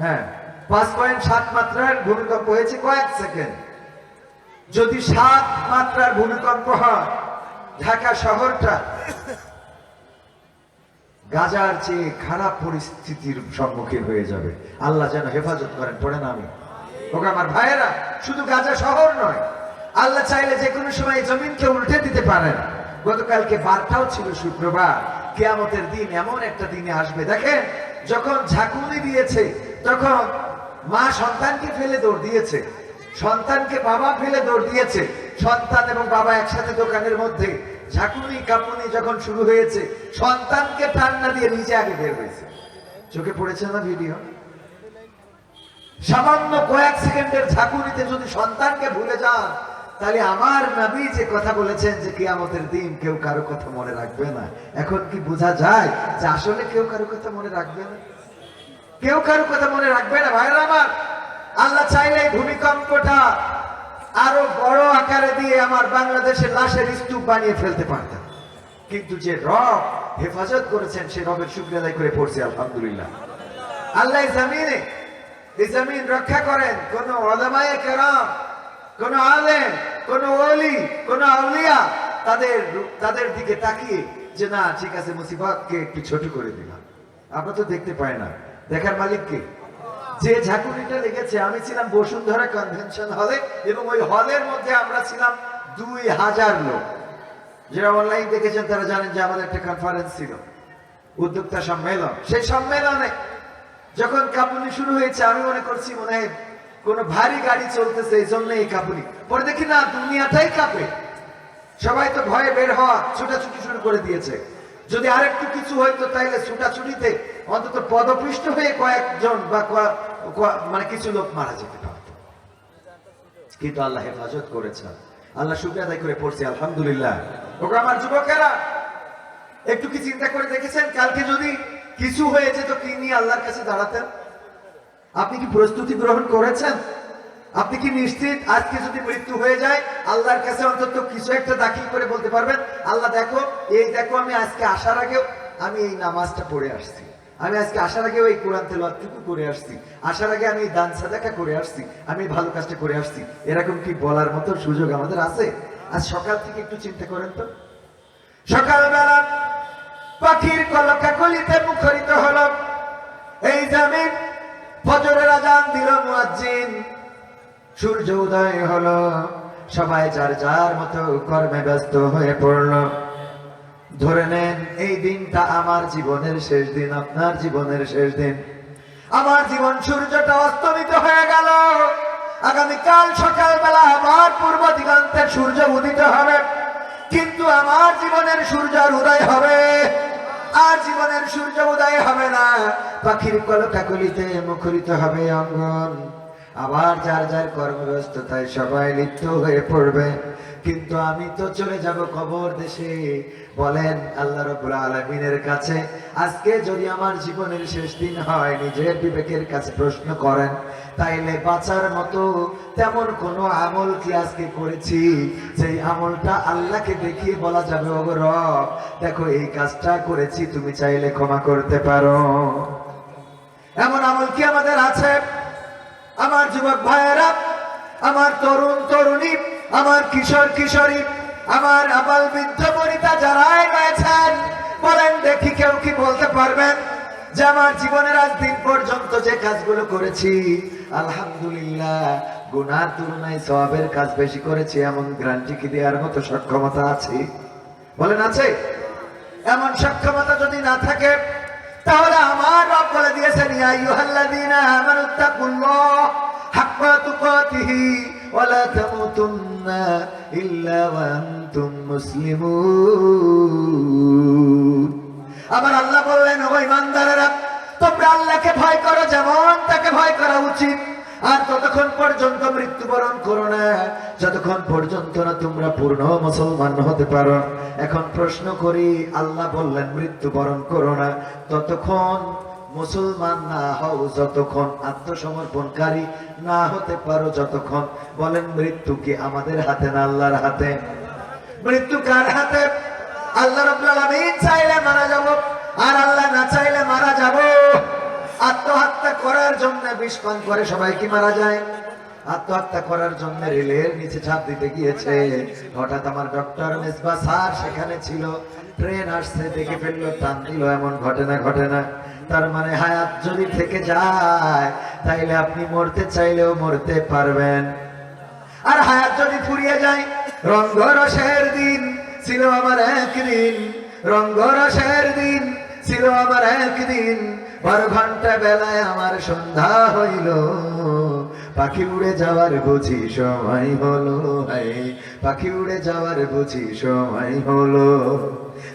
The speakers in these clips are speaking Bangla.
হ্যাঁ ভূমিকম্প হয়েছে কয়েক সেকেন্ড। যদি সাত মাত্রার ভূমিকম্প হয়, ঢাকা শহরটা গাজার চেয়ে খারাপ পরিস্থিতির সম্মুখীন হয়ে যাবে। আল্লাহ যেন হেফাজত করেন পড়েন আমি। ওকে আমার ভাইয়েরা, শুধু গাজা শহর নয়, আল্লাহ চাইলে যে কোনো সময় জমিনকে উল্টে দিতে পারেন। গতকালকে বার্তাও ছিল শুক্রবার, কেয়ামতের দিন এমন একটা দিনে আসবে। দেখেন, যখন ঝাঁকুনি দিয়েছে তখন মা সন্তানকে ফেলে দৌড় দিয়েছে। সন্তানকে বাবা ফেলে দৌড় দিয়েছে। সন্তান এবং বাবা একসাথে দোকানের মধ্যে ঝাঁকুনি কাপুনি যখন শুরু হয়েছে, সন্তানকে টান্না দিয়ে নিজে আগে বের হয়েছে। চোখে পড়েছে না ভিডিও? সামান্য কয়েক সেকেন্ডের ঝাঁকুনিতে যদি সন্তানকে ভুলে যান, তাহলে আমার নবী যে কথা বলেছেন যে কিয়ামতের দিন কেউ কারও কথা মনে রাখবে না। এখন কি বোঝা যায় যে আসলে কেউ কারও কথা মনে রাখবে না? কেউ কারও কথা মনে রাখবে না ভাইরা আমার। আল্লাহ চাইলে ভূমিকম্পটা আরও বড় আকারে দিয়ে আমার বাংলাদেশের লাশের স্তূপ বানিয়ে ফেলতে পারতাম। কিন্তু যে রব হেফাজত করেছেন, সে রবের শুক্রিয়া করে পড়ছে, আলহামদুলিল্লাহ। আল্লাহ জমিনে, এই জমিন রক্ষা করেন। কোন ওলামায়ে কেরাম, কোন আলেম, কোন ওলি, কোন আউলিয়া তাদের তাদের দিকে তাকিয়ে যে, না, ঠিক আছে, মুসিবতকে একটু ছোট করে দিলাম। আমরা তো দেখতে পাই না। দেখার মালিককে যে ঝাঁকুনিটা লেগেছে, আমি ছিলাম বসুন্ধরা কনভেনশন হলে এবং ওই হলের মধ্যে আমরা ছিলাম দুই হাজার লোক। যারা অনলাইন দেখেছেন, তারা জানেন যে আমাদের একটা কনফারেন্স ছিল, উদ্যোক্তা সম্মেলন। সেই সম্মেলনে যখন কাপুনি শুরু হয়েছে, আমি মনে করছি মনে হয় কোন ভারী গাড়ি চলতেছে এই জন্য এই কাপুনি। পরে দেখি না, দুনিয়াটাই কাঁপে। সবাই তো ভয়ে বের হওয়া, ছুটাছুটি শুরু করে দিয়েছে। যদি আরেকটু কিছু হইতো তাইলে ছুটাছুটিতে অন্তত পদপৃষ্ট হয়ে কয়েকজন বা মানে কিছু লোক মারা যেতে পারত কিন্তু আল্লাহ হেফাজত করেছেন। আল্লাহ শুক্রিয়া আদায় করে পড়ছি, আলহামদুলিল্লাহ। ওকে আমার যুবকেরা, একটু কি চিন্তা করে দেখেছেন? কালকে যদি কিছু হয়ে যেত, কি নিয়ে আল্লাহর কাছে দাঁড়াতেন? আপনি কি প্রস্তুতি গ্রহণ করেছেন? আপনি কি নিশ্চিত আজকে যদি মৃত্যু হয়ে যায় আল্লাহর কাছে অন্তত কিছু একটা দাখিল করে বলতে পারবেন। আল্লাহ, দেখো, এই দেখো, আমি আজকে আসার আগেও আমি এই নামাজটা পড়ে আসছি। আমি আজকে আসার আগে এই কোরআন তেলাওয়াতটুকু করে আসছি। আসার আগে আমি এই দান সাদাকা করে আসছি। আমি ভালো কাজটা করে আসছি। এরকম কি বলার মতো সুযোগ আমাদের আছে? আজ সকাল থেকে একটু চিন্তা করেন তো। সকালবেলা পাখির কলকা কলকাকলিতে মুখরিত হলো এই জামিন ফজরের আজান দিল মুয়াজ্জিন। সূর্য উদয় হলো। সবাই যার যার মতো কর্মে ব্যস্ত হয়ে পড়ল। ধরে নেন, এই দিনটা আমার জীবনের শেষ দিন, আপনার জীবনের শেষ দিন। আমার জীবন সূর্যটা অস্তমিত হয়ে গেল। আগামীকাল সকালবেলা আমার পূর্ব দিগন্তের সূর্য উদিত হবে। কিন্তু আমার জীবনের সূর্যের উদয় হবে। আর জীবনের সূর্য উদয় হবে না। পাখির কলকাকলিতে মুখরিত হবে অঙ্গন। আবার যার যার কর্মব্যস্ততায় সবাই লিপ্ত হয়ে পড়বে। কিন্তু আমি তো চলে যাব কবর দেশে। বলেন আল্লাহ রবুল আলমিনের কাছে, আজকে যদি আমার জীবনের শেষ দিন হয়, নিজের বিবেকের কাছে প্রশ্ন করেন, তাইলে বাঁচার মতো তেমন কোনো আমল কি আজকে করেছি? যেই আমলটা আল্লাহকে দেখিয়ে বলা যাবে ও রব, দেখো এই কাজটা করেছি, তুমি চাইলে ক্ষমা করতে পারো। এমন আমল কি আমাদের আছে? আমার যুবক ভাইয়েরা, আমার তরুণ তরুণী, আমার কিশোর কিশোরী, আমার আবাল বৃদ্ধ বনিতা যারাই রয়েছেন, বলেন দেখি কেউ কি বলতে পারবেন যে আমার জীবনের আজ দিন পর্যন্ত যে কাজগুলো করেছি, আলহামদুলিল্লাহ, গুনার তুলনায় সবের কাজ বেশি করেছি, এমন গ্রান্টি কি দেওয়ার মতো সক্ষমতা আছে? বলেন আছে? এমন সক্ষমতা যদি না থাকে, তাহলে আমার রব বলে দিয়েছেন ইয়া আইয়ুহাল্লাযীনা আমানু তাকুল্লাহ হাক্কা তুকাতিহি ওয়া লা তামুতুন্না ইল্লা ওয়া আনতুম মুসলিমুন আবার আল্লাহ বললেন ও ইমানদারেরা তোমরা আল্লাহকে ভয় করো, যেমন তাকে ভয় করা উচিত। আর ততক্ষণ পর্যন্ত মৃত্যুবরণ করো না। যতক্ষণ পর্যন্ত না তোমরা পূর্ণ মুসলমান হতে পারো। এখন প্রশ্ন করি, আল্লাহ বললেন, মৃত্যুবরণ করো না। ততক্ষণ মুসলমান না হও যতক্ষণ আত্মসমর্পণকারী না হতে পারো যতক্ষণ। বলেন, মৃত্যু কি আমাদের হাতে না আল্লাহর হাতে? মৃত্যু কার হাতে? আল্লাহ চাইলে মারা যাব, আর আল্লাহ না চাইলে মারা যাব। আত্মহত্যা করার জন্য বিষ পান করে সবাই কি মারা যায়? আত্মহত্যা করার জন্য রেলের নিচে ছাপ দিতে গিয়েছে। হঠাৎ আমার ডক্টর মেসবা স্যার সেখানে ছিল। ট্রেন আসছে, দেখে ফেলল, টান দিল, এমন ঘটনা ঘটে না তার মানে হায়াত যদি থেকে যায়, তাইলে আপনি মরতে চাইলেও মরতে পারবেন। আর হায়াত যদি ফুরিয়ে যায়, রঙ্গরসের দিন ছিল আমার একদিন, রঙ্গরসের দিন ছিল আমার একদিন, বারো ঘণ্টা বেলায় আমার সন্ধ্যা হইল। পাখি উড়ে যাওয়ার বুঝি সময় হলো পাখি উড়ে যাওয়ার বুঝি সময় হলো।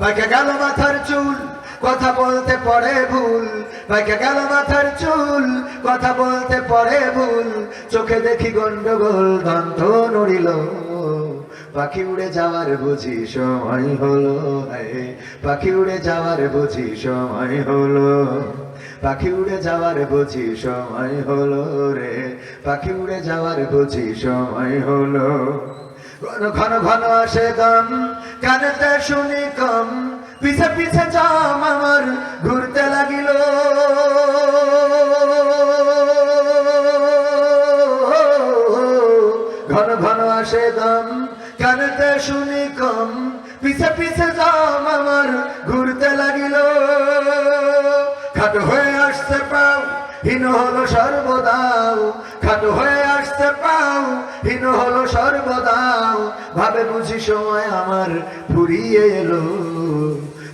পাকে গেল মাথার চুল, কথা বলতে পড়ে ভুল। পাকে গেল মাথার চুল, কথা বলতে পড়ে ভুল। চোখে দেখি গন্ডগোল দন্ত নড়িল। পাখি উড়ে যাওয়ার বুঝি সময় হলো পাখি উড়ে যাওয়ার বুঝি সময় হলো। পাখি উড়ে যাওয়ার বুঝি সময় হলো রে। পাখি উড়ে যাওয়ার বুঝি সময় হলো। ঘন ঘন ঘন আসে দম কানেতে শুনি কম, পিছে পিছে জাম আমার, ঘুরতে লাগিল। ঘন ঘন আসে দম কানেতে শুনি কম, পিছে পিছে জাম আমার, ঘুরতে লাগিল। খাটো হয়ে আসতে পাও হীন হলো সর্বদাও, খাটো হয়ে আসতে পাও, হীন হলো সর্বদাও। ভাবে বুঝি সময় আমার ফুরিয়ে এলো,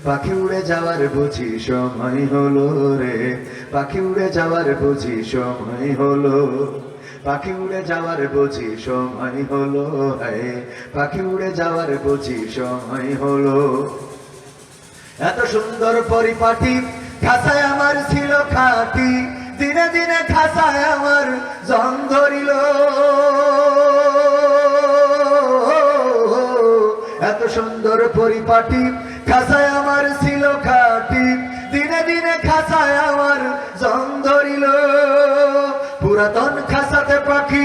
পাখি উড়ে যাওয়ার বুঝি সময় হলো রে। পাখি উড়ে যাওয়ার বুঝি সময় হলো, পাখি উড়ে যাওয়ার বুঝি সময় হলো হায় পাখি উড়ে যাওয়ার বুঝি সময় হলো। এত সুন্দর পরিপাটি খাসায় আমার ছিল খাটি। দিনে দিনে খাসায় আমার জং ধরিল। এত সুন্দর পরিপাটি খাসায় আমার ছিল খাটি। দিনে দিনে খাসায় আমার জং ধরিল। পুরাতন খাসাতে পাখি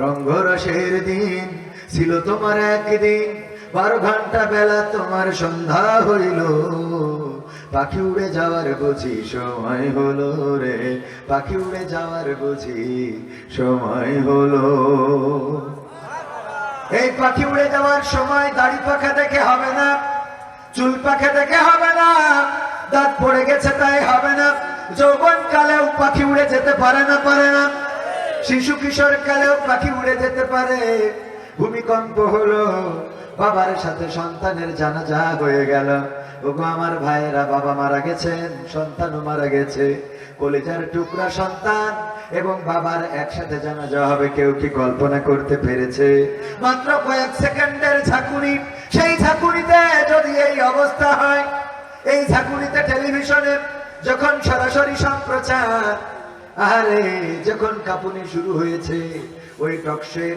রঙ্গরসের দিন ছিল তোমার একদিন। বারো ঘণ্টা বেলা তোমার সন্ধ্যা হইল। পাখি উড়ে যাওয়ার বুঝি সময় হলো রে। পাখি উড়ে যাওয়ার বুঝি সময় হলো। এই পাখি উড়ে যাওয়ার সময় দাড়ি পাখা দেখে হবে না, চুল পাখা দেখে হবে না, দাঁত পড়ে গেছে তাই হবে না। যৌবন কালেও পাখি উড়ে যেতে পারে না পারে না। শিশু কিশোর কালেও পাখি উড়ে যেতে পারে। ভূমিকম্প হলো, বাবার সাথে সন্তানের জানাজা হয়ে গেল। ওগো আমার ভাইয়েরা, বাবা মারা গেছেন, সন্তানও মারা গেছে। কলিজার টুকরা সন্তান এবং বাবার একসাথে জানাজা হবে, কেউ কি কল্পনা করতে পেরেছে? মাত্র কয়েক সেকেন্ডের ঝাঁকুনি, সেই ঝাঁকুনিতে যদি এই অবস্থা হয়, এই ঝাঁকুনিতে টেলিভিশনের যখন সরাসরি সম্প্রচার আরে, যখন কাঁপুনি শুরু হয়েছে, ওই টকশের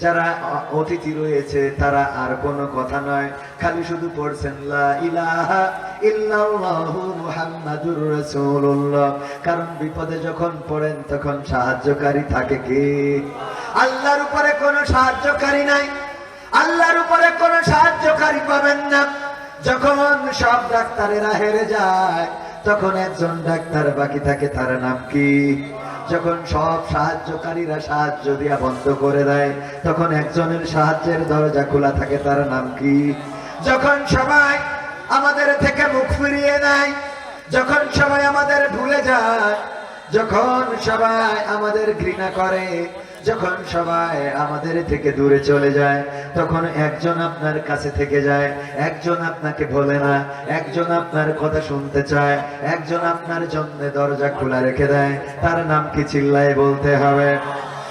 যারা অতিথি রয়েছে, তারা আর কোনো কথা নয়, খালি শুধু পড়ছেন কারণ বিপদে যখন পড়েন, তখন সাহায্যকারী থাকে কে? আল্লাহর উপরে কোনো সাহায্যকারী নাই। আল্লাহর উপরে কোনো সাহায্যকারী পাবেন না। যখন সব ডাক্তারেরা হেরে যায় তখন একজন ডাক্তার বাকি থাকে, তার নাম কি? যখন সব সাহায্যকারীরা সাহায্য দিয়া বন্ধ করে দেয়, তখন একজনের সাহায্যের দরজা খোলা থাকে, তার নাম কি? যখন সবাই আমাদের থেকে মুখ ফিরিয়ে নেয়, যখন সবাই আমাদের ভুলে যায়, যখন সবাই আমাদের ঘৃণা করে যখন সবাই আমাদের থেকে দূরে চলে যায়, তখন একজন আপনার কাছে থেকে যায়, একজন আপনাকে বলে না, একজন আপনার কথা শুনতে চায়, একজন আপনার জন্য দরজা খোলা রেখে দেয়, তার নাম কি চিল্লায় বলতে হবে?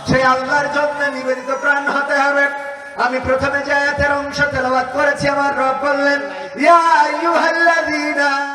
সেই আল্লাহর জন্য নিবেদিত প্রাণ হতে হবে। আমি প্রথমে যে অংশ তেলাওয়াত করেছি, আমার রব বললেন, ইয়া আইয়ুহাল্লাযীনা